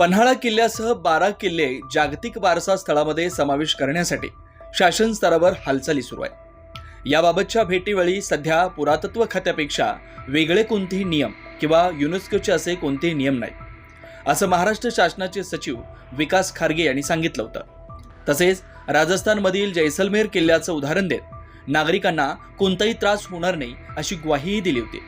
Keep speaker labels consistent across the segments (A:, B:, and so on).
A: पन्हाळा किल्ल्यासह बारा किल्ले जागतिक वारसा स्थळामध्ये समावेश करण्यासाठी शासन स्तरावर हालचाली सुरू आहे याबाबतच्या भेटीवेळी सध्या पुरातत्व खात्यापेक्षा वेगळे कोणतेही नियम किंवा युनेस्कोचे असे कोणतेही नियम नाही असं महाराष्ट्र शासनाचे सचिव विकास खारगे यांनी सांगितलं होतं. तसेच राजस्थानमधील जैसलमेर किल्ल्याचं उदाहरण देत नागरिकांना कोणताही त्रास होणार नाही अशी ग्वाहीही दिली होती.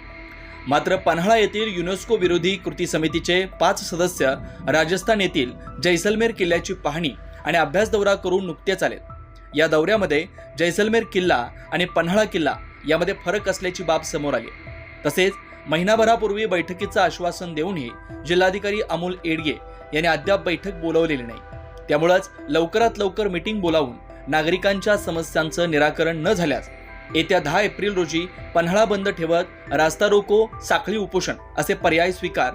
A: मात्र पन्हाळा येथील युनेस्को विरोधी कृती समितीचे पाच सदस्य राजस्थान येथील जैसलमेर किल्ल्याची पाहणी आणि अभ्यास दौरा करून नुकतेच आलेत या दौऱ्यामध्ये जैसलमेर किल्ला आणि पन्हाळा किल्ला यामध्ये फरक असल्याची बाब समोर आली. तसेच महिनाभरापूर्वी बैठकीचं आश्वासन देऊनही जिल्हाधिकारी अमोल एडगे यांनी अद्याप बैठक बोलावलेली नाही. त्यामुळंच लवकरात लवकर मिटिंग बोलावून नागरिकांच्या समस्यांचं निराकरण न झाल्यास येत्या दहा एप्रिल रोजी पन्हाळा बंद ठेवत रास्ता रोको साखळी उपोषण असे पर्याय स्वीकार.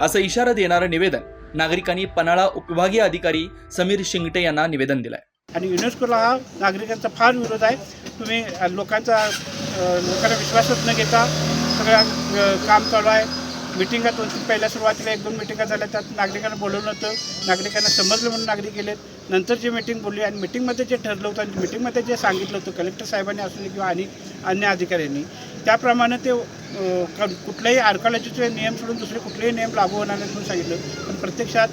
A: असं इशारा देणारं निवेदन नागरिकांनी पन्हाळा उपविभागीय अधिकारी समीर शिंगटे यांना निवेदन दिलंय.
B: आणि युनेस्कोला हा नागरिकांचा फार विरोध आहे. तुम्ही लोकांचा लोकांना विश्वासच न घेता सगळ्या काम चालू आहे. मिटिंगा दोन तीन पहिल्या सुरुवातीला एक दोन मिटिंगा झाल्या. त्यात नागरिकांना बोलवलं होतं. नागरिकांना समजलं म्हणून नागरिक गेलेत. नंतर जी मिटिंग बोलली आणि मिटिंगमध्ये जे ठरलं होतं आणि मिटिंगमध्ये जे सांगितलं होतं कलेक्टर साहेबांनी असू दे किंवा आणि अन्य अधिकाऱ्यांनी त्याप्रमाणे ते कुठल्याही आर्कॉलॉजीचे नियम सोडून दुसरे कुठलेही नियम लागू होणार नाही म्हणून सांगितलं. पण प्रत्यक्षात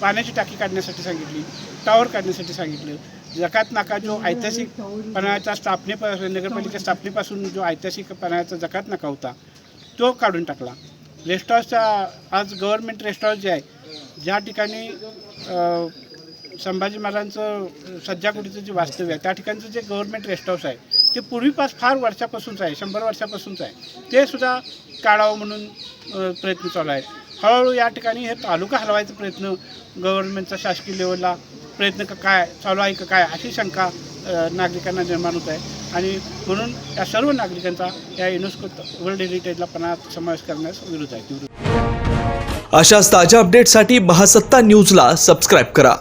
B: पाण्याची टाकी काढण्यासाठी सांगितली. टॉवर काढण्यासाठी सांगितलं. जकात नाका जो ऐतिहासिक पन्हाळ्याच्या स्थापने नगरपालिका स्थापनेपासून जो ऐतिहासिक पणाचा जकात नाका होता. तो काढून टाकला. रेस्ट हाऊसचा आज गव्हर्नमेंट रेस्ट हाऊस जे आहे ज्या ठिकाणी संभाजी महाराजांचं सज्जाकुटीचं जे वास्तव्य आहे त्या ठिकाणचं जे गव्हर्नमेंट रेस्ट हाऊस आहे ते पूर्वीपास फार वर्षापासूनच आहे शंभर वर्षापासूनच आहे. ते सुद्धा काढावं म्हणून प्रयत्न चालू आहेत हळूहळू या ठिकाणी हे तालुका हलवायचा प्रयत्न गव्हर्नमेंटचा शासकीय लेवलला प्रयत्न का काय चालू आहे का काय अशी शंका नागरिकांना निर्माण होत आहे. आणि म्हणून या सर्व नागरिकांचा या युनेस्को वर्ल्ड हेरिटेजला पणा समावेश करण्यास विरोध आहे.
A: अशाच ताज्या अपडेटसाठी महासत्ता न्यूजला सबस्क्राईब करा.